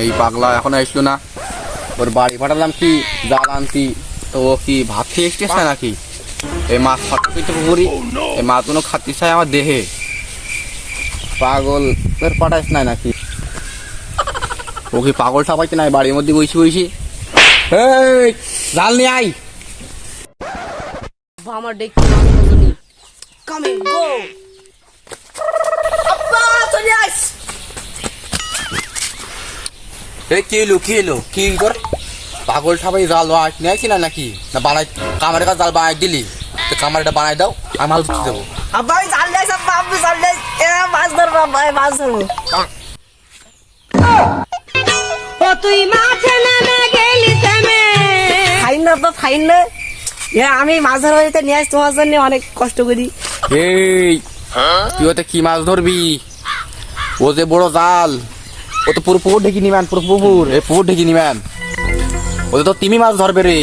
এই পাগলা এখন আসলো না। ওর বাড়ি পাঠালাম কি? জাল আনতি তো ও কি ভাত খেয়ে এসতেছে নাকি? এই মাছ ফাটতে পুকুরি। এই মাছগুলো খাতে চাই আমার দেহে। পাগল তোর পাঠাইস নাই নাকি? ও কি পাগল সাপাইতে নাই? বাড়ির মধ্যে বসে এই, জাল নিয়ে আই আমার ডেকে গো এই কি এলো কি এলো কি কর? পাগল সবাই জাল বানাই নিয়ে আসি না নাকি? না বানাই কামারের কাছে জাল বানাই দিলি। তো কামারটা বানাই দাও আমি মাল ধুতে দেবো চাল যাইস আব্বা আব্বু চাল যাইস মাছ ধরবো মাছ ধরবো। ও তুই মাঠে নেমে গেলি থেমে ফাইন না আব্বা ফাইন না। এ আমি মাছ ধরবো যেতে নিয়ে আসি তোমার জন্য অনেক কষ্ট করি। এই তুই ওতে কি মাছ ধরবি? ও যে বড় জাল। ও তো পুরো পুকুর ঢেকে নিবেন পুরো পুকুর। এই পুকুর ঢেকে নিবেন ওদের তো তিমি মাছ ধরবে রে।